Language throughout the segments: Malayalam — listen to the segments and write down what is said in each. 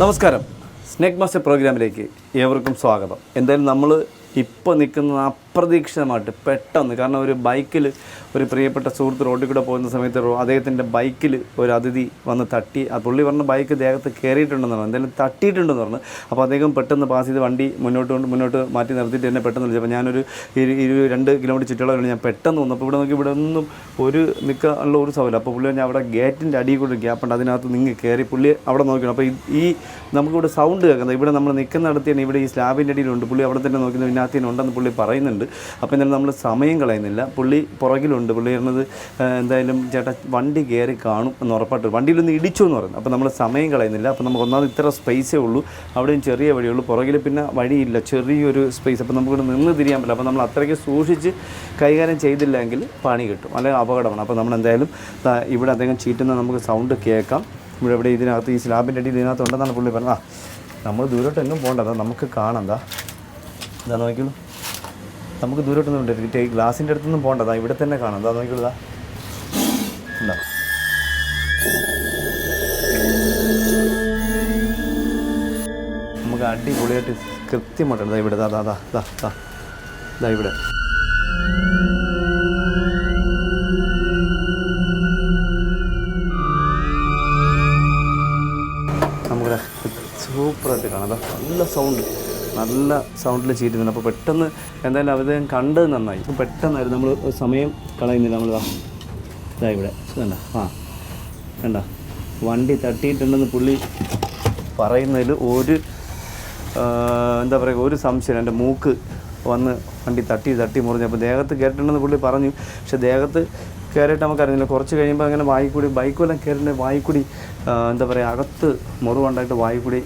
നമസ്കാരം. സ്നേക് മാസ്റ്റർ പ്രോഗ്രാമിലേക്ക് ഏവർക്കും സ്വാഗതം. എന്തായാലും നമ്മൾ ഇപ്പോൾ നിൽക്കുന്നത് അപ്രതീക്ഷിതമായിട്ട് പെട്ടെന്ന്. കാരണം ഒരു ബൈക്കിൽ ഒരു പ്രിയപ്പെട്ട സുഹൃത്ത് റോഡിൽ കൂടെ പോകുന്ന സമയത്ത് അദ്ദേഹത്തിന്റെ ബൈക്കിൽ ഒരു അതിഥി വന്ന് തട്ടി ആ പുള്ളി പറഞ്ഞ ബൈക്ക് ദേഹത്ത് കയറിയിട്ടുണ്ടെന്ന് പറഞ്ഞു. എന്തായാലും തട്ടിയിട്ടുണ്ടെന്ന് പറഞ്ഞു. അപ്പോൾ അദ്ദേഹം പെട്ടെന്ന് പാസ് ചെയ്ത് വണ്ടി മുന്നോട്ട് കൊണ്ട് മുന്നോട്ട് മാറ്റി നിർത്തിയിട്ട് എന്നെ പെട്ടെന്ന് വിളിച്ചു. അപ്പോൾ ഞാനൊരു ഇരു രണ്ട് കിലോമീറ്റർ ചുറ്റളവിലാണ് ഞാൻ പെട്ടെന്ന് വന്നു അപ്പോൾ ഇവിടെ നോക്കി ഇവിടെ ഒന്നും ഒരു നിൽക്കാനുള്ള ഒരു സൗകര്യം അപ്പോൾ പുള്ളി ഞാൻ അവിടെ ഗേറ്റിന്റെ അടിയിൽ കൂടെ ഗ്യാപ്പുണ്ട് അതിനകത്ത് നിങ്ങൾ കയറി പുള്ളി അവിടെ നോക്കണം അപ്പോൾ ഈ- നമുക്കിവിടെ സൗണ്ട് കേൾക്കുന്നത് ഇവിടെ നമ്മൾ നിൽക്കുന്ന തന്നെ ഇവിടെ ഈ സ്ലാബിന്റെ അടിയിലുണ്ട്. പുള്ളി അവിടെ തന്നെ നോക്കുന്നത് ഇതിനകത്ത് തന്നെ ഉണ്ടെന്ന് പുള്ളി പറയുന്നുണ്ട്. അപ്പോൾ എന്തായാലും നമ്മൾ സമയം കളയുന്നില്ല. പുള്ളി പുറകിലുണ്ട്. പുള്ളി പറഞ്ഞത് എന്തായാലും ചേട്ടാ വണ്ടി കയറി കാണും എന്ന് ഉറപ്പായിട്ട്. വണ്ടിയിലൊന്ന് ഇടിച്ചു എന്ന് പറയുന്നത് അപ്പോൾ നമ്മൾ സമയം കളയുന്നില്ല. അപ്പോൾ നമുക്ക് ഒന്നാമത് ഇത്ര സ്പേസേ ഉള്ളൂ. അവിടെയും ചെറിയ വഴിയുള്ളൂ പുറകിൽ പിന്നെ വഴിയില്ല. ചെറിയൊരു സ്പേസ് അപ്പോൾ നമുക്കിവിടെ നിന്ന് തിരിയാൻ പറ്റില്ല. അപ്പോൾ നമ്മൾ അത്രയ്ക്ക് സൂക്ഷിച്ച് കൈകാര്യം ചെയ്തില്ലെങ്കിൽ പണി കിട്ടും. അല്ലെങ്കിൽ അപകടമാണ്. അപ്പോൾ നമ്മൾ എന്തായാലും ഇവിടെ അദ്ദേഹം ചീറ്റുന്ന നമുക്ക് സൗണ്ട് കേൾക്കാം. ഇവിടെ ഇവിടെ ഇതിനകത്ത് ഈ സ്ലാബിന്റെ അടിയിൽ ഇതിനകത്ത് ഉണ്ടെന്നാണ് പുള്ളി പറഞ്ഞത്. ആ നമ്മൾ ദൂരോട്ട് എങ്ങും പോകണ്ട. നമുക്ക് എന്താ ഇതാ നോക്കിയുള്ളൂ നമുക്ക് ദൂരോട്ടൊന്നും ഉണ്ട് ഈ ഗ്ലാസിന്റെ അടുത്തൊന്നും പോകണ്ട. ഇവിടെ തന്നെ കാണാം. അതാ നോക്കിയുള്ളതാ ഉണ്ടോ? നമുക്ക് അടിപൊളിയായിട്ട് കൃത്യമായിട്ടുണ്ട് ദാ ഇവിടെ ദാ ദാ ദാ ദാ ഇതാ ഇവിടെ. നമുക്കിവിടെ സൂപ്പറായിട്ട് കാണാം. അതാ നല്ല സൗണ്ട് നല്ല സൗണ്ടിൽ ചീറ്റുന്നുണ്ട് അപ്പോൾ പെട്ടെന്ന് എന്തായാലും അവരെ കണ്ടത് നന്നായി. അപ്പോൾ പെട്ടെന്നായിരുന്നു. നമ്മൾ സമയം കളയുന്നില്ല. നമ്മൾ ഇതാ ഇവിടെ. വേണ്ട. ആ. വേണ്ട. വണ്ടി തട്ടിയിട്ടുണ്ടെന്ന് പുള്ളി പറയുന്നതിൽ ഒരു എന്താ പറയുക ഒരു സംശയം എന്റെ മൂക്ക് വന്ന് വണ്ടി തട്ടി തട്ടി മുറിഞ്ഞു. അപ്പോൾ ദേഹത്ത് കേട്ടിട്ടുണ്ടെന്ന് പുള്ളി പറഞ്ഞു. പക്ഷെ ദേഹത്ത് കയറിയിട്ട് നമുക്കറിയില്ല കുറച്ച് കഴിയുമ്പോൾ അങ്ങനെ വായിക്കൂടി ബൈക്കുമെല്ലാം കയറിയിട്ട് വായിക്കൂടി എന്താ പറയുക അകത്ത് മുറിവുണ്ടായിട്ട് വായിക്കൂടി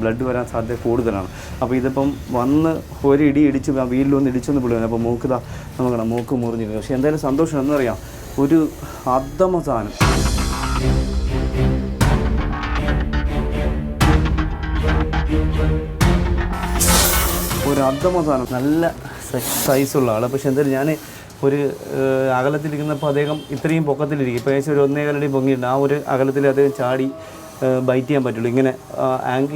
ബ്ലഡ് വരാൻ സാധ്യത കൂടുതലാണ്. അപ്പോൾ ഇതിപ്പം വന്ന് ഒരു ഇടി ഇടിച്ച് വീലിലൊന്ന് ഇടിച്ചൊന്ന് പുള്ളി പറഞ്ഞു അപ്പോൾ മൂക്കിതാ ഇതാ നമുക്ക് മൂക്ക് മുറിഞ്ഞു പക്ഷേ എന്തായാലും സന്തോഷം എന്നറിയാം. ഒരു അർദ്ധമ സാധനം. ഒരു അർദ്ധമ സാധനം. നല്ല സൈസുള്ള ആൾ പക്ഷെ എന്തായാലും ഞാൻ ഒരു അകലത്തിലിരിക്കുന്നപ്പോൾ അദ്ദേഹം ഇത്രയും പൊക്കത്തിലിരിക്കും. ഇപ്പോൾ ഏകദേശം ഒരു ഒന്നേകാലടി പൊങ്ങിയിട്ടുണ്ട്. ആ ഒരു അകലത്തിൽ അദ്ദേഹം ചാടി ബൈറ്റ് ചെയ്യാൻ പറ്റുള്ളൂ. ഇങ്ങനെ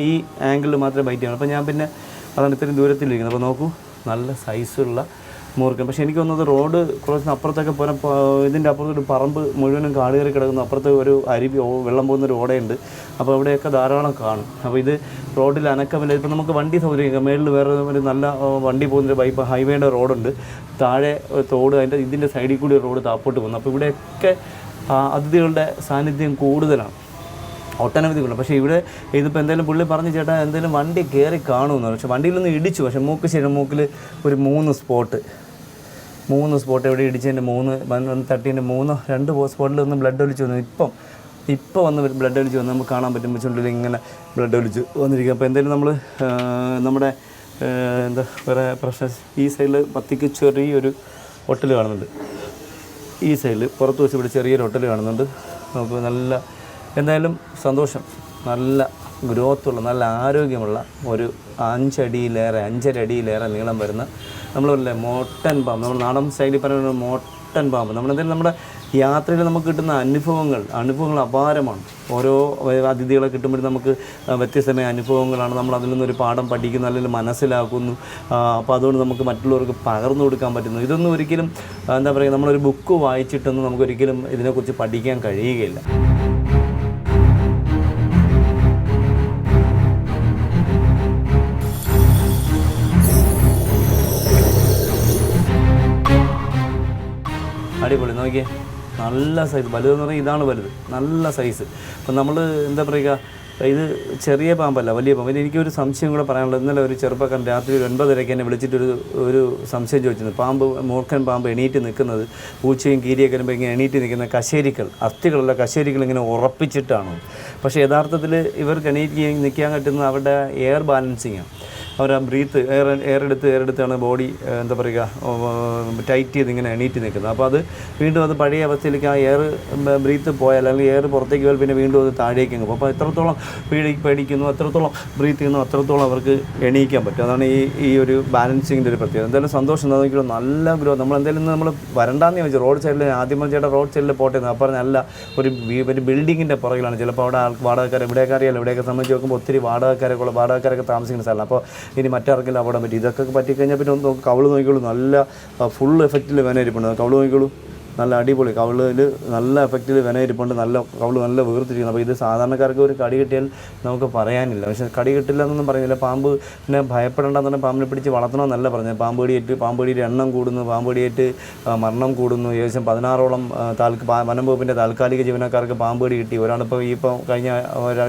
ഈ ആംഗിളിൽ മാത്രമേ ബൈറ്റ് ചെയ്യണം അപ്പോൾ ഞാൻ പിന്നെ അതാണ് ഇത്രയും ദൂരത്തിലിരിക്കുന്നത്. അപ്പോൾ നോക്കൂ നല്ല സൈസുള്ള മൂർക്കൻ പക്ഷേ എനിക്ക് തോന്നുന്നത് റോഡ് ക്രോസിന് അപ്പുറത്തൊക്കെ പോരാ ഇതിന്റെ അപ്പുറത്തൊരു പറമ്പ് മുഴുവനും കാട് കയറി കിടക്കുന്നു. അപ്പുറത്ത് ഒരു അരുവി വെള്ളം പോകുന്ന ഒരു ഓടയുണ്ട്. അപ്പോൾ അവിടെയൊക്കെ ധാരാളം കാണും. അപ്പോൾ ഇത് റോഡിൽ അനക്കമില്ല. ഇപ്പോൾ നമുക്ക് വണ്ടി സൗകര്യം മേളിൽ വേറെ ഒരു നല്ല വണ്ടി പോകുന്നൊരു ബൈപ്പ് ഹൈവേയുടെ റോഡുണ്ട്. താഴെ തോട് അതിന്റെ ഇതിന്റെ സൈഡിൽ കൂടി റോഡ് താപ്പോട്ട് പോകുന്നു. അപ്പോൾ ഇവിടെയൊക്കെ അതിഥികളുടെ സാന്നിധ്യം കൂടുതലാണ്. ഒട്ടനവധി ഉണ്ട് പക്ഷേ ഇവിടെ ഇതിപ്പോൾ എന്തായാലും പുള്ളി പറഞ്ഞു ചേട്ടാ എന്തായാലും വണ്ടി കയറി കാണുമെന്ന് പക്ഷേ വണ്ടിയിലൊന്ന് ഇടിച്ചു. പക്ഷേ മൂക്ക് ശരി മൂക്കിൽ ഒരു മൂന്ന് സ്പോട്ട്. മൂന്ന് സ്പോട്ട് എവിടെ ഇടിച്ചതിന്റെ മൂന്ന് വന്ന് തട്ടീന്റെ മൂന്ന് രണ്ട് സ്പോട്ടിൽ ഒന്ന് ബ്ലഡ് ഒലിച്ച് വന്നു. ഇപ്പം ഇപ്പോൾ വന്ന് ബ്ലഡ് ഒലിച്ച് വന്ന്. നമുക്ക് കാണാൻ പറ്റും. പക്ഷേ ഇങ്ങനെ ബ്ലഡ് ഒലിച്ച് വന്നിരിക്കുക അപ്പോൾ എന്തായാലും നമ്മൾ നമ്മുടെ എന്താ വേറെ പ്രശ്നം ഈ സൈഡിൽ പത്തിക്ക് ചെറിയൊരു ഹോട്ടൽ കാണുന്നുണ്ട്. ഈ സൈഡിൽ പുറത്ത് വെച്ച് ഇവിടെ ചെറിയൊരു ഹോട്ടൽ കാണുന്നുണ്ട്. അപ്പോൾ നല്ല എന്തായാലും സന്തോഷം. നല്ല ഗ്രോത്തുള്ള നല്ല ആരോഗ്യമുള്ള ഒരു അഞ്ചടിയിലേറെ അഞ്ചര അടിയിലേറെ നീളം വരുന്ന നമ്മളല്ലേ മോട്ടൻ പാമ്പ് നമ്മൾ നാടൻ സൈഡിൽ പറയുന്ന മോട്ടൻ പാമ്പ്. നമ്മളെന്തായാലും നമ്മുടെ യാത്രയിൽ നമുക്ക് കിട്ടുന്ന അനുഭവങ്ങൾ അനുഭവങ്ങൾ അപാരമാണ്. ഓരോ അതിഥികളെ കിട്ടുമ്പോഴും നമുക്ക് വ്യത്യസ്തമായ അനുഭവങ്ങളാണ്. നമ്മൾ അതിൽ നിന്നൊരു പാഠം പഠിക്കുന്നു അല്ലെങ്കിൽ മനസ്സിലാക്കുന്നു. അപ്പോൾ അതുകൊണ്ട് നമുക്ക് മറ്റുള്ളവർക്ക് പകർന്നു കൊടുക്കാൻ പറ്റുന്നു. ഇതൊന്നും ഒരിക്കലും എന്താ പറയുക നമ്മളൊരു ബുക്ക് വായിച്ചിട്ടൊന്നും നമുക്കൊരിക്കലും ഇതിനെക്കുറിച്ച് പഠിക്കാൻ കഴിയുകയില്ല. അടിപൊളി. നോക്കിയേ. നല്ല സൈസ് വലുതെന്ന് പറഞ്ഞാൽ ഇതാണ് വലുത്. നല്ല സൈസ് അപ്പം നമ്മൾ എന്താ പറയുക ഇത് ചെറിയ പാമ്പല്ല വലിയ പാമ്പ്. എനിക്കൊരു സംശയം കൂടെ പറയാനുള്ളത്. ഇന്നലെ ഒരു ചെറുപ്പക്കാരൻ രാത്രി ഒരു ഒൻപതരയ്ക്ക് എന്നെ വിളിച്ചിട്ടൊരു ഒരു സംശയം ചോദിച്ചിരുന്നു. പാമ്പ് മൂർഖൻ പാമ്പ് എണീറ്റ് നിൽക്കുന്നത് പൂച്ചയും കീരിയൊക്കെ വരുമ്പോൾ ഇങ്ങനെ എണീറ്റ് നിൽക്കുന്ന കശേരികൾ അസ്ഥികളുള്ള കശേരികൾ ഇങ്ങനെ ഉറപ്പിച്ചിട്ടാണ്. പക്ഷേ യഥാർത്ഥത്തിൽ ഇവർക്ക് എണീറ്റ് നിൽക്കാൻ പറ്റുന്നത് അവരുടെ എയർ ബാലൻസിങ്ങാണ് അവർ ആ ബ്രീത്ത് എയർ എയർ എടുത്ത് എയർ എടുത്താണ് ബോഡി എന്താ പറയുക ടൈറ്റ് ചെയ്ത് ഇങ്ങനെ എണീറ്റ് നിൽക്കുന്നത്. അപ്പോൾ അത് വീണ്ടും അത് പഴയ അവസ്ഥയിലേക്ക് ആ എയർ ബ്രീത്ത് പോയാൽ അല്ലെങ്കിൽ എയർ പുറത്തേക്ക് പോയാൽ പിന്നെ വീണ്ടും അത് താഴേക്ക് പോകും. അപ്പോൾ എത്രത്തോളം പേടി പേടിക്കുന്നു എത്രത്തോളം ബ്രീത്ത് ചെയ്യുന്നു അത്രത്തോളം അവർക്ക് എണീക്കാൻ പറ്റും. അതാണ് ഈ ഈ ഒരു ബാലൻസിങ്ങിന്റെ ഒരു പ്രത്യേകത. എന്തായാലും സന്തോഷം എന്താണെങ്കിലും നല്ല ഗ്രോ നമ്മൾ എന്തായാലും നമ്മൾ വരണ്ടാന്ന് ചോദിച്ചു റോഡ് സൈഡിൽ ആദ്യം ചേട്ടാ റോഡ് സൈഡിൽ പോട്ടെ എന്ന് അപ്പം നല്ല ഒരു ഒരു ബിൽഡിങ്ങിന്റെ പുറകിലാണ്. ചിലപ്പോൾ അവിടെ വാടകക്കാർ ഇവിടെയൊക്കെ അറിയാലോ ഇവിടെയൊക്കെ സംബന്ധിച്ച് നോക്കുമ്പോൾ ഒത്തിരി വാടകക്കാരൊക്കെ ഉള്ള വാടകക്കാരൊക്കെ താമസിക്കുന്ന സ്ഥലമാണ്. അപ്പോൾ ഇനി മറ്റാർക്കും ലാഭം പറ്റി? ഇതൊക്കെ പറ്റിക്കഴിഞ്ഞാൽ പിന്നെ ഒന്ന് കവൾ നോക്കിക്കോളൂ. നല്ല ഫുൾ എഫക്റ്റിൽ വേനയിരിപ്പുണ്ട് കവൾ നോക്കിക്കോളൂ. നല്ല അടിപൊളി കവിളിൽ നല്ല എഫക്റ്റിൽ വിനയിരിപ്പുണ്ട് നല്ല കവിൾ നല്ല വീർത്തിരിക്കുന്നു. അപ്പോൾ ഇത് സാധാരണക്കാർക്ക് ഒരു കടി കിട്ടിയാൽ നമുക്ക് പറയാനില്ല. പക്ഷേ കടി കിട്ടില്ല എന്നൊന്നും പറയുന്നില്ല. പാമ്പ് പിന്നെ ഭയപ്പെടേണ്ടെന്ന് പാമ്പിനെ പിടിച്ച് വളർത്തണമെന്നല്ല പറഞ്ഞത്. പാമ്പ് കടിയേറ്റ് പാമ്പ് കടിയുടെ എണ്ണം കൂടുന്നു പാമ്പ് കടിയേറ്റ് മരണം കൂടുന്നു. ഏകദേശം പതിനാറോളം താൽക്ക പാ- വനം വകുപ്പിന്റെ താൽക്കാലിക ജീവനക്കാർക്ക് പാമ്പ് കടി കിട്ടി ഒരാളിപ്പോൾ ഈ ഇപ്പോൾ കഴിഞ്ഞ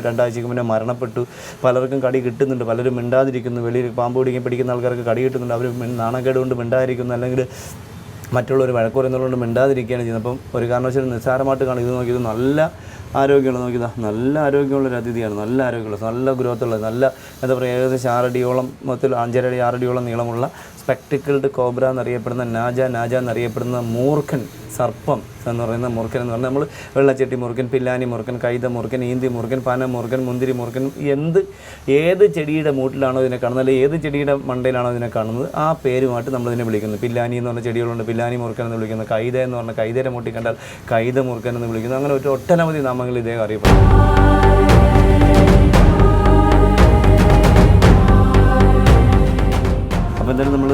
രണ്ടാഴ്ചക്ക് മുന്നേ മരണപ്പെട്ടു. പലർക്കും കടി കിട്ടുന്നുണ്ട്. പലരും മിണ്ടാതിരിക്കുന്നു. വെളിയിൽ പാമ്പ് പിടിക്കാൻ പിടിക്കുന്ന ആൾക്കാർക്ക് കടി കിട്ടുന്നുണ്ട്. അവർ നാണക്കേട് കൊണ്ട് മിണ്ടാതിരിക്കുന്നു. അല്ലെങ്കിൽ മറ്റുള്ളവർ വഴക്ക് പറയുന്നതുകൊണ്ട് മിണ്ടാതിരിക്കുകയാണ് ചെയ്യുന്നത്. അപ്പം ഒരു കാരണവശാലും നിസ്സാരമായിട്ട് കാണും ഇത് നോക്കി ഇത് നല്ല ആരോഗ്യമുള്ള നോക്കിയതാ നല്ല ആരോഗ്യമുള്ള ഒരു അതിഥിയാണ്. നല്ല ആരോഗ്യമുള്ള നല്ല ഗ്രോത്ത് ഉള്ളത് നല്ല എന്താ പറയുക ഏകദേശം ആറടിയോളം മൊത്തത്തിൽ അഞ്ചരടി ആറടിയോളം നീളമുള്ള സ്പെക്ടിക്കിൾഡ് കോബ്ര എന്നറിയപ്പെടുന്ന നാജ നാജ എന്നറിയപ്പെടുന്ന മൂർഖൻ സർപ്പം എന്ന് പറയുന്ന മുറുക്കൻ എന്ന് പറഞ്ഞാൽ നമ്മൾ വെള്ളച്ചട്ടി മുറുക്കൻ പില്ലാനി മുറുക്കൻ കൈത മുറുക്കൻ ഈന്തി മുറുക്കൻ പന മുറുക്കൻ മുന്തിരി മുറുക്കൻ എന്ത് ഏത് ചെടിയുടെ മൂട്ടിലാണോ ഇതിനെ കാണുന്നത് അല്ലെങ്കിൽ ഏത് ചെടിയുടെ മണ്ടയിലാണോ ഇതിനെ കാണുന്നത് ആ പേരുമായിട്ട് നമ്മളിതിനെ വിളിക്കുന്നത് പില്ലാനി എന്ന് പറഞ്ഞ ചെടികളുണ്ട് പില്ലാനി മുറുക്കൻ എന്ന് വിളിക്കുന്നത് കൈത എന്ന് പറഞ്ഞാൽ കൈതയുടെ മൂട്ടിൽ കണ്ടാൽ കൈത മുറുക്കൻ എന്ന് വിളിക്കുന്നു. അങ്ങനെ ഒരു ഒട്ടനവധി നാമങ്ങൾ ഇദ്ദേഹം അറിയപ്പെടുന്നു. അപ്പോൾ എന്തായാലും നമ്മൾ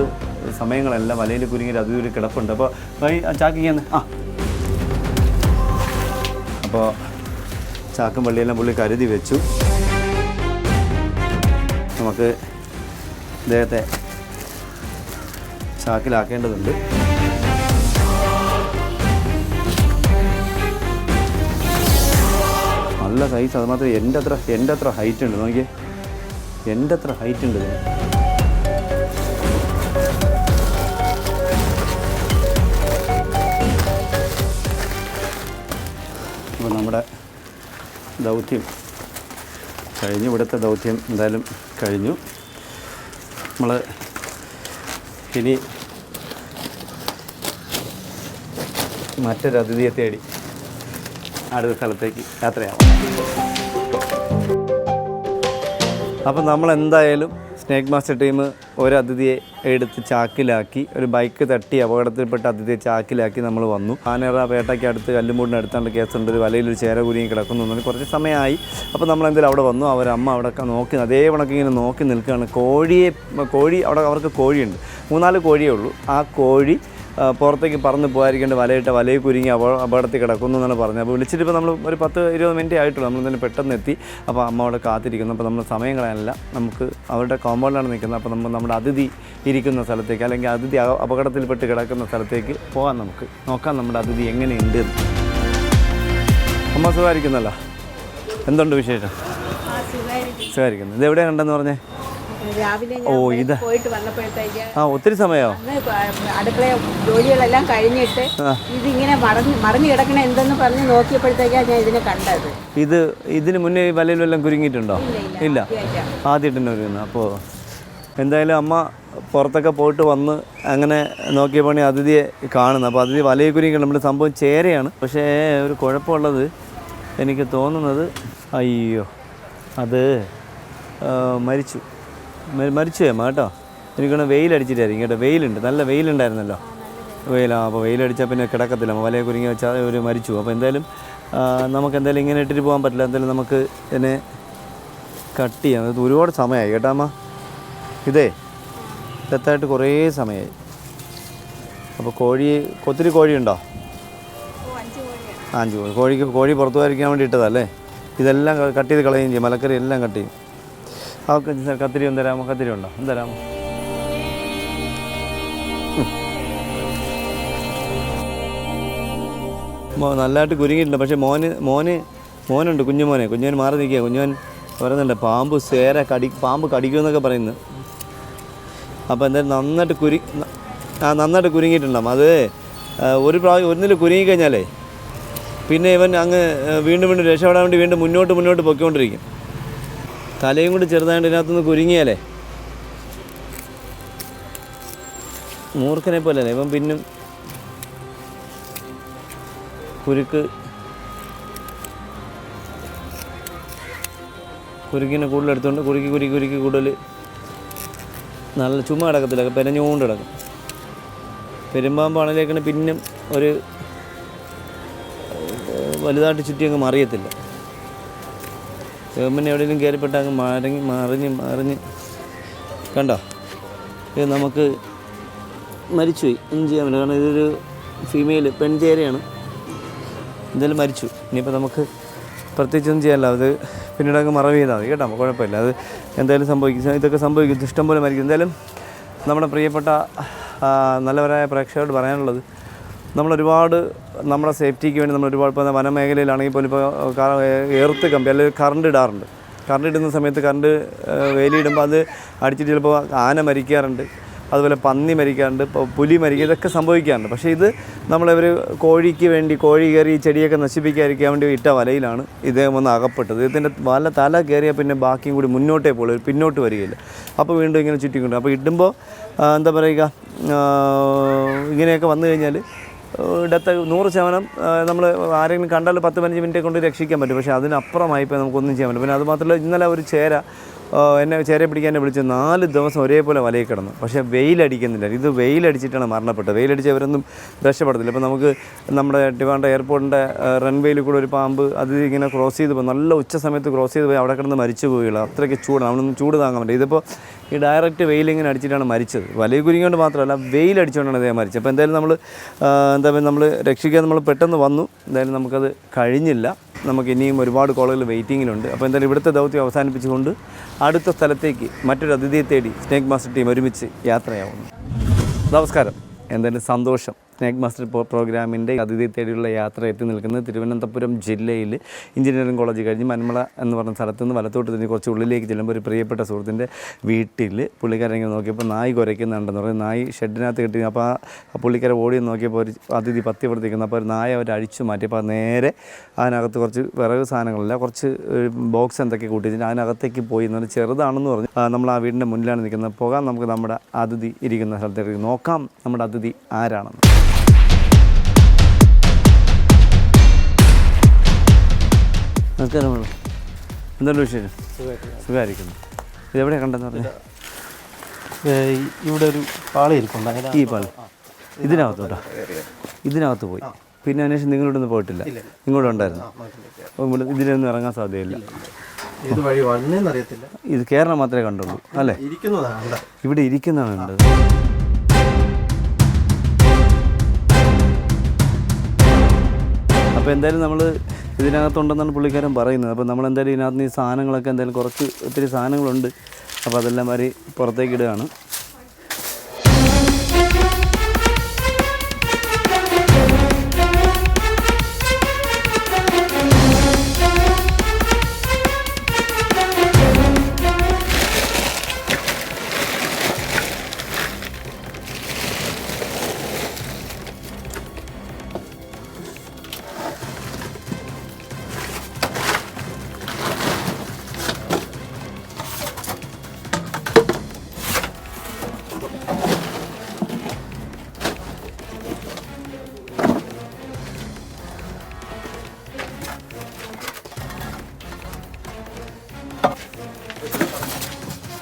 സമയങ്ങളെല്ലാം വലയിൽ കുരുങ്ങിയിട്ട് അതിൽ കിടപ്പുണ്ട്. അപ്പോൾ ചാക്കിന്ന് ആ അപ്പോൾ ചാക്കും വള്ളിയെല്ലാം പുള്ളി കരുതി വെച്ചു. നമുക്ക് ഇദ്ദേഹത്തെ ചാക്കിലാക്കേണ്ടതുണ്ട്. നല്ല സൈസ് അത് മാത്രമേ എന്റെ അത്ര എന്റെ അത്ര ഹൈറ്റ് ഉണ്ട്? നോക്കിയേ. എന്റെ അത്ര ഹൈറ്റ് ഉണ്ട് അപ്പോൾ നമ്മുടെ ദൗത്യം. കഴിഞ്ഞു. ഇവിടുത്തെ ദൗത്യം എന്തായാലും കഴിഞ്ഞു. നമ്മൾ ഇനി മറ്റൊരു അതിഥിയെ തേടി. അടുത്ത സ്ഥലത്തേക്ക് യാത്രയാവാം. അപ്പം നമ്മൾ എന്തായാലും സ്നേക്ക് മാസ്റ്റർ ടീം ഒരു അതിഥിയെ എടുത്ത് ചാക്കിലാക്കി ഒരു ബൈക്ക് തട്ടി അപകടത്തിൽപ്പെട്ട അതിഥിയെ ചാക്കിലാക്കി നമ്മൾ വന്നു. ആനേറ പേട്ടയ്ക്ക് അടുത്ത് കല്ലുമൂടിന് അടുത്താണ്ട് കേസുണ്ട്. ഒരു വലയിലൊരു ചേര കുരുങ്ങി കിടക്കുന്നു കുറച്ച് സമയമായി. അപ്പോൾ നമ്മൾ എന്തായാലും അവിടെ വന്നു. അവരമ്മ അവിടെ നോക്കി അതേ കണക്ക് ഇങ്ങനെ നോക്കി നിൽക്കുകയാണ്. കോഴിയെ കോഴി അവിടെ അവർക്ക് കോഴിയുണ്ട്. മൂന്നാൽ കോഴിയേ ഉള്ളൂ. ആ കോഴി പുറത്തേക്ക് പറന്ന് പോകാതിരിക്കേണ്ട വലയിട്ട വലയിൽ കുരുങ്ങി അപ അപകടത്തിൽ കിടക്കുന്നു എന്നാണ് പറഞ്ഞത്. അപ്പോൾ വിളിച്ചിട്ട് ഇപ്പോൾ നമ്മൾ ഒരു പത്ത് ഇരുപത് മിനിറ്റ് ആയിട്ടുള്ളൂ. നമ്മൾ തന്നെ പെട്ടെന്ന് എത്തി. അപ്പോൾ അമ്മ അവിടെ കാത്തിരിക്കുന്നു. അപ്പോൾ നമ്മൾ സമയം കളയാനല്ല. നമുക്ക് അവരുടെ കോമ്പൗണ്ടിലാണ് നിൽക്കുന്നത്. അപ്പോൾ നമ്മൾ നമ്മുടെ അതിഥി ഇരിക്കുന്ന സ്ഥലത്തേക്ക് അല്ലെങ്കിൽ അതിഥി അപകടത്തിൽപ്പെട്ട് കിടക്കുന്ന സ്ഥലത്തേക്ക് പോകാം നമുക്ക്. നോക്കാം നമ്മുടെ അതിഥി എങ്ങനെയുണ്ട് എന്ന്. അമ്മ സുഖമായിരിക്കുന്നല്ലോ? എന്തുണ്ട് വിശേഷം? സുഖമായിരിക്കുന്നു. ഇത് എവിടെയാണ് ഉണ്ടെന്ന് പറഞ്ഞേ? രാവിലെ ഓ ഇത്. പോയിട്ട് വന്നപ്പോഴത്തേക്ക് ആ ഒത്തിരി സമയോ അടുക്കള ജോലികളെല്ലാം കഴിഞ്ഞിട്ട് ഇതിങ്ങനെ മറഞ്ഞ് മറിഞ്ഞു കിടക്കണ എന്തെന്ന് പറഞ്ഞ് നോക്കിയപ്പോഴത്തേക്കാണ് ഞാൻ ഇതിനെ കണ്ടത്. ഇത് ഇതിന് മുന്നേ വലയിലെല്ലാം കുരുങ്ങിയിട്ടുണ്ടോ? ഇല്ല ആദ്യമായിട്ടാ. ആദ്യമായിട്ട് തന്നെ വരുന്നത് അപ്പോൾ എന്തായാലും അമ്മ പുറത്തൊക്കെ പോയിട്ട് വന്ന് അങ്ങനെ നോക്കിയപ്പോൾ അതിഥിയെ കാണുന്നു അപ്പോൾ അതിഥി വലയെ കുരുങ്ങി നമ്മുടെ സംഭവം ചേരയാണ്. പക്ഷേ ഒരു കുഴപ്പമുള്ളത് എനിക്ക് തോന്നുന്നത് അയ്യോ അത് മരിച്ചു. മരിച്ചു തരാം കേട്ടോ. എനിക്കൊന്ന് വെയിലടിച്ചിട്ടായിരിക്കും കേട്ടോ. വെയിലുണ്ട്. നല്ല വെയിലുണ്ടായിരുന്നല്ലോ. വെയിലാ അപ്പോൾ വെയിലടിച്ചാൽ പിന്നെ കിടക്കത്തില്ല. അപ്പോൾ വലയെ കുരുങ്ങി വെച്ചാൽ ഒരു മരിച്ചു അപ്പോൾ എന്തായാലും നമുക്ക് എന്തായാലും ഇങ്ങനെ ഇട്ടിട്ട് പോകാൻ പറ്റില്ല. എന്തായാലും നമുക്ക് ഇതിനെ കട്ട് ചെയ്യാം. അത് ഒരുപാട് സമയമായി കേട്ടോ അമ്മ. ഇതേ ഡെത്തായിട്ട് കുറേ സമയമായി അപ്പോൾ കോഴി ഒത്തിരി കോഴിയുണ്ടോ? അഞ്ച് കോഴി. കോഴിക്ക് കോഴി പുറത്തു വരയ്ക്കാൻ വേണ്ടി ഇട്ടതല്ലേ ഇതെല്ലാം കട്ട് ചെയ്ത് കളയുകയും ചെയ്യും. മലക്കറി എല്ലാം കട്ട് ചെയ്യും. ആ ക- കത്തിരി ഒന്ന് തരാമോ കത്തിരി ഉണ്ടോ? ഒന്ന് മോ നല്ലതായിട്ട് കുരുങ്ങിയിട്ടുണ്ട്. പക്ഷേ മോന് മോന് മോനുണ്ട് കുഞ്ഞുമോനെ. കുഞ്ഞുമോൻ മാറി നിൽക്കുക. കുഞ്ഞുമോൻ പറയുന്നുണ്ട് പാമ്പ് സേര കടി പാമ്പ് കടിക്കുമെന്നൊക്കെ പറയുന്നു. അപ്പോൾ എന്തായാലും നന്നായിട്ട് കുരു ആ നന്നായിട്ട് കുരുങ്ങിയിട്ടുണ്ടാവും. അത് ഒരു പ്രാവശ്യം ഒന്നിൽ കുരുങ്ങിക്കഴിഞ്ഞാലേ പിന്നെ ഇവൻ അങ്ങ് വീണ്ടും വീണ്ടും രക്ഷപ്പെടാൻ വേണ്ടി വീണ്ടും മുന്നോട്ട് മുന്നോട്ട് പൊയ്ക്കൊണ്ടിരിക്കും. തലയും കൂടി ചെറുതായിട്ട് ഇതിനകത്തുനിന്ന് കുരുങ്ങിയാലേ? മൂർഖനെ പോലെ അല്ല ഇവൻ പിന്നും കുരുക്ക് കുരുക്കിനെ കൂടുതൽ എടുത്തുകൊണ്ട് കുരുക്കി കുരുക്കി കുരുക്കി കൂടുതൽ നല്ല ചുമ കിടക്കത്തില്ല പെരഞ്ഞുകൊണ്ട് കിടക്കും. പെരുമ്പാമ്പാണേലേക്കാണ് പിന്നും ഒരു വലുതായിട്ട് ചുറ്റി അങ്ങ് മറിയത്തില്ല. ചേമ്പന് എവിടെയെങ്കിലും കയറിപ്പെട്ട അങ്ങ് മറിഞ്ഞ് മറിഞ്ഞ് മറിഞ്ഞ്. കണ്ടോ? ഇത് നമുക്ക് മരിച്ചുപോയി ഒന്നും ചെയ്യാൻ പറ്റില്ല കാരണം ഇതൊരു ഫീമെയിൽ പെൺചേരയാണ്. എന്തായാലും മരിച്ചു. ഇനിയിപ്പോൾ നമുക്ക് പ്രത്യേകിച്ചൊന്നും ചെയ്യാനല്ല. അത് പിന്നീട് അങ്ങ് മറവ് ചെയ്താൽ മതി. കേട്ടോ? കുഴപ്പമില്ല. അത് എന്തായാലും സംഭവിക്കും. ഇതൊക്കെ സംഭവിക്കും. ഇഷ്ടം പോലെ മരിക്കും. എന്തായാലും നമ്മുടെ പ്രിയപ്പെട്ട നല്ലവരായ പ്രേക്ഷകരോട് പറയാനുള്ളത് നമ്മളൊരുപാട് നമ്മുടെ സേഫ്റ്റിക്ക് വേണ്ടി നമ്മൾ ഒരുപാട് ഇപ്പോൾ വനമേഖലയിലാണെങ്കിൽ പോലും ഇപ്പോൾ എർത്ത് കമ്പി അല്ലെങ്കിൽ കറണ്ട് ഇടാറുണ്ട്. കറണ്ട് ഇടുന്ന സമയത്ത് കറണ്ട് വേലിയിടുമ്പോൾ അത് അടിച്ചിട്ട് ചിലപ്പോൾ ആന മരിക്കാറുണ്ട്. അതുപോലെ പന്നി മരിക്കാറുണ്ട്. പുലി മരിക്കുക ഇതൊക്കെ സംഭവിക്കാറുണ്ട്. പക്ഷേ ഇത് നമ്മളിവർ കോഴിക്ക് വേണ്ടി കോഴി കയറി ഈ ചെടിയൊക്കെ നശിപ്പിക്കാതിരിക്കാൻ വേണ്ടി ഇട്ട വലയിലാണ് ഇദ്ദേഹം ഒന്ന് അകപ്പെട്ടത്. ഇതിന്റെ വല തല കയറിയാൽ പിന്നെ ബാക്കിയും കൂടി മുന്നോട്ടേ പോകുള്ളൂ പിന്നോട്ട് വരികയില്ല. അപ്പോൾ വീണ്ടും ഇങ്ങനെ ചുറ്റിക്കൊണ്ട്. അപ്പോൾ ഇടുമ്പോൾ എന്താ പറയുക ഇങ്ങനെയൊക്കെ വന്നു കഴിഞ്ഞാൽ ഡെത്ത് നൂറ് ശതമാനം നമ്മൾ ആരെങ്കിലും കണ്ടാൽ പത്ത് പതിനഞ്ച് മിനിറ്റ് കൊണ്ട് രക്ഷിക്കാൻ പറ്റും. പക്ഷേ അതിനപ്പുറമായി ഇപ്പോൾ നമുക്കൊന്നും ചെയ്യാൻ പറ്റില്ല. പിന്നെ അതുമാത്രമല്ല ഇന്നലെ ഒരു ചേര എന്നെ ചേര പിടിക്കാൻ വിളിച്ച് നാല് ദിവസം ഒരേപോലെ വലയിൽ കിടന്നു. പക്ഷേ വെയിലടിക്കുന്നില്ല. ഇത് വെയിലടിച്ചിട്ടാണ് മരണപ്പെട്ടത്. വെയിലടിച്ച് അവരൊന്നും രക്ഷപ്പെടത്തില്ല. ഇപ്പോൾ നമുക്ക് നമ്മുടെ ടിവാണ്ട എയർപോർട്ടിന്റെ റൺവേയിൽ കൂടെ ഒരു പാമ്പ് അത് ഇങ്ങനെ ക്രോസ് ചെയ്ത് പോയി. നല്ല ഉച്ച സമയത്ത് ക്രോസ് ചെയ്ത് പോയി. അവിടെ കിടന്ന് മരിച്ചു പോവുകയുള്ളൂ അത്രയ്ക്ക് ചൂടാണ്. അവനൊന്നും ചൂട് താങ്ങാൻ പറ്റില്ല. ഇതിപ്പോൾ ഈ ഡയറക്റ്റ് വെയിലിങ്ങനെ അടിച്ചിട്ടാണ് മരിച്ചത്. വലിയ കുരുങ്ങി കൊണ്ട് മാത്രമല്ല വെയിലടിച്ചുകൊണ്ടാണ് അദ്ദേഹം മരിച്ചത്. അപ്പോൾ എന്തായാലും നമ്മൾ എന്താ പറയുക നമ്മൾ രക്ഷിക്കാൻ നമ്മൾ പെട്ടെന്ന് വന്നു. എന്തായാലും നമുക്കത് കഴിഞ്ഞില്ല. നമുക്ക് ഇനിയും ഒരുപാട് കോളുകൾ വെയിറ്റിങ്ങിലുണ്ട്. അപ്പോൾ എന്തായാലും ഇവിടുത്തെ ദൗത്യം അവസാനിപ്പിച്ചുകൊണ്ട് അടുത്ത സ്ഥലത്തേക്ക് മറ്റൊരു അതിഥിയെ തേടി സ്നേക് മാസ്റ്റർ ടീം ഒരുമിച്ച് യാത്രയാവുന്നു. നമസ്കാരം. എന്തായാലും സന്തോഷം. സ്നേക് മാസ്റ്റർ പ്രോ പ്രോഗ്രാമിന്റെ അതിഥി തേടിയുള്ള യാത്ര എത്തി നിൽക്കുന്നത് തിരുവനന്തപുരം ജില്ലയിൽ എഞ്ചിനീയറിംഗ് കോളേജ് കഴിഞ്ഞ് മന്മള എന്ന് പറഞ്ഞ സ്ഥലത്ത് നിന്ന് വലത്തോട്ട് തിരിഞ്ഞ് കുറച്ച് ഉള്ളിലേക്ക് ചെല്ലുമ്പോൾ ഒരു പ്രിയപ്പെട്ട സുഹൃത്തിന്റെ വീട്ടിൽ പുള്ളിക്കാരെങ്കിൽ നോക്കിയപ്പോൾ നായി കുരയ്ക്കുന്നുണ്ടെന്ന് പറഞ്ഞു. നായി ഷെഡിനകത്ത് കിട്ടി അപ്പോൾ ആ പുള്ളിക്കാരെ ഓടി നോക്കിയപ്പോൾ ഒരു അതിഥി പത്തി കൊടുത്തിരിക്കുന്നു അപ്പോൾ ഒരു നായ അവർ അഴിച്ചു മാറ്റിയപ്പോൾ നേരെ അതിനകത്ത് കുറച്ച് വിറക് സാധനങ്ങളില്ല കുറച്ച് ബോക്സ് എന്തൊക്കെ കൂട്ടിയിട്ട് അതിനകത്തേക്ക് പോയി എന്ന് പറഞ്ഞാൽ ചെറുതാണെന്ന് പറഞ്ഞു. നമ്മൾ ആ വീടിന്റെ മുന്നിലാണ് നിൽക്കുന്നത്. പോകാം നമുക്ക് നമ്മുടെ അതിഥി ഇരിക്കുന്ന സ്ഥലത്തേക്ക് നോക്കാം നമ്മുടെ അതിഥി ആരാണെന്ന്. നമസ്കാരം. മേഡം എന്തുണ്ട് വിശേഷം? സുഖമായിരിക്കുന്നു. ഇതെവിടെയാണ് കണ്ടെന്ന് പറഞ്ഞത് ഇവിടെ ഒരു പാളി ഇരിപ്പുണ്ട് ഈ പാളി. ഇതിനകത്തോട്ടോ. ഇതിനകത്ത് പോയി. പിന്നെ അന്വേഷണം നിങ്ങളോട് ഒന്നും പോയിട്ടില്ല നിങ്ങളോട് ഉണ്ടായിരുന്നു. ഇതിലൊന്നും ഇറങ്ങാൻ സാധ്യതയില്ല. ഇത് വഴി അറിയത്തില്ല ഇത് കേരളം മാത്രമേ കണ്ടുള്ളൂ അല്ലേ? ഇവിടെ ഇരിക്കുന്നതാണ് കണ്ടത് അപ്പോൾ എന്തായാലും നമ്മൾ ഇതിനകത്തുണ്ടെന്നാണ് പുള്ളിക്കാരൻ പറയുന്നത്. അപ്പോൾ നമ്മൾ എന്തായാലും ഇതിനകത്ത് നിന്ന് ഈ സാധനങ്ങളൊക്കെ എന്തായാലും കുറച്ച് ഒത്തിരി സാധനങ്ങളുണ്ട്. അപ്പോൾ അതെല്ലാം വരെ പുറത്തേക്ക് ഇടുകയാണ്.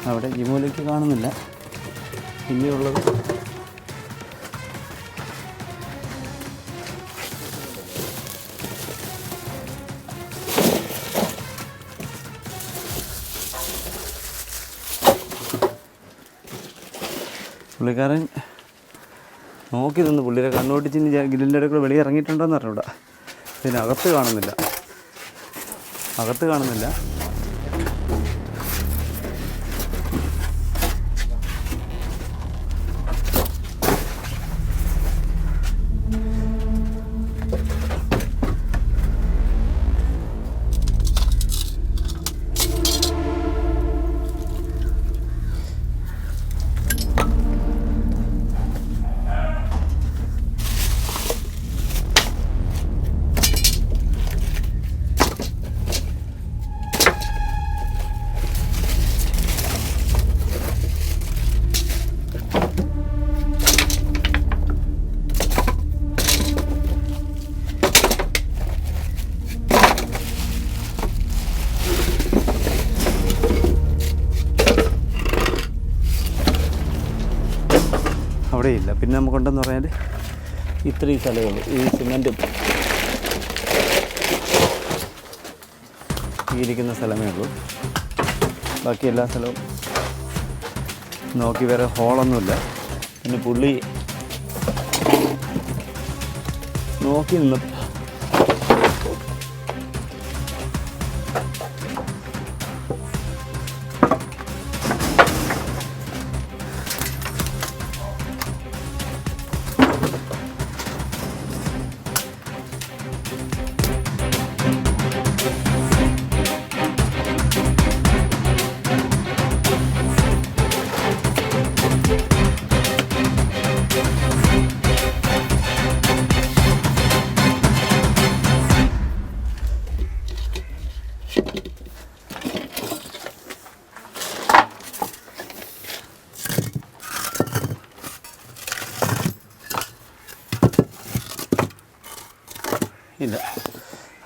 അവിടെ ഈ മൂലയ്ക്ക് കാണുന്നില്ല പിന്നെയുള്ളത് പുള്ളിക്കാരൻ നോക്കി നിന്ന് പുള്ളിയുടെ കണ്ണോട്ടിച്ചിന് ഗ്രില്ലിന്റെ ഇടയ്ക്ക് വെളിയിൽ ഇറങ്ങിയിട്ടുണ്ടോയെന്ന് പിന്നെ അകത്ത് കാണുന്നില്ല. അകത്ത് കാണുന്നില്ല. പിന്നെ നമുക്കുണ്ടെന്ന് പറഞ്ഞാൽ ഇത്രയും സ്ഥലമേ ഉള്ളൂ ഈ സിമന്റും ഈ ഇരിക്കുന്ന സ്ഥലമേ ഉള്ളൂ. ബാക്കി എല്ലാ സ്ഥലവും നോക്കി വേറെ ഹോളൊന്നുമില്ല. പിന്നെ പുള്ളി നോക്കി നിന്ന്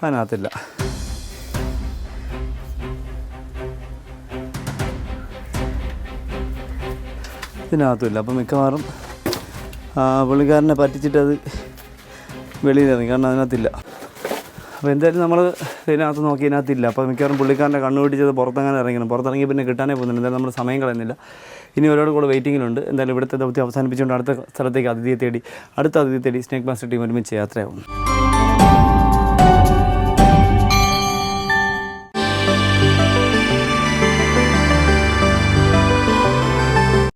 അതിനകത്തില്ല ഇതിനകത്തുമില്ല. അപ്പം മിക്കവാറും പുള്ളിക്കാരനെ പറ്റിച്ചിട്ട് അത് വെളിയിലിറങ്ങി കാരണം അതിനകത്തില്ല. അപ്പോൾ എന്തായാലും നമ്മൾ ഇതിനകത്ത് നോക്കി ഇതിനകത്തില്ല. അപ്പോൾ മിക്കവാറും പുള്ളിക്കാരന്റെ കണ്ണു പിടിച്ചത് പുറത്തങ്ങനെ ഇറങ്ങണം. പുറത്തിറങ്ങി പിന്നെ കിട്ടാനേ പോകുന്നില്ല. എന്തായാലും നമ്മൾ സമയം കളയുന്നില്ല. ഇനി ഒരുപാട് കൂടെ വെയിറ്റിങ്ങിലുണ്ട് എന്തായാലും ഇവിടുത്തെ ദൗത്യം അവസാനിപ്പിച്ചുകൊണ്ട് അടുത്ത സ്ഥലത്തേക്ക് അതിഥിയെ തേടി അടുത്ത അതിഥിയെ തേടി സ്നേക് മാസ്റ്റർ ടീം ഒരുമിച്ച് യാത്രയാവും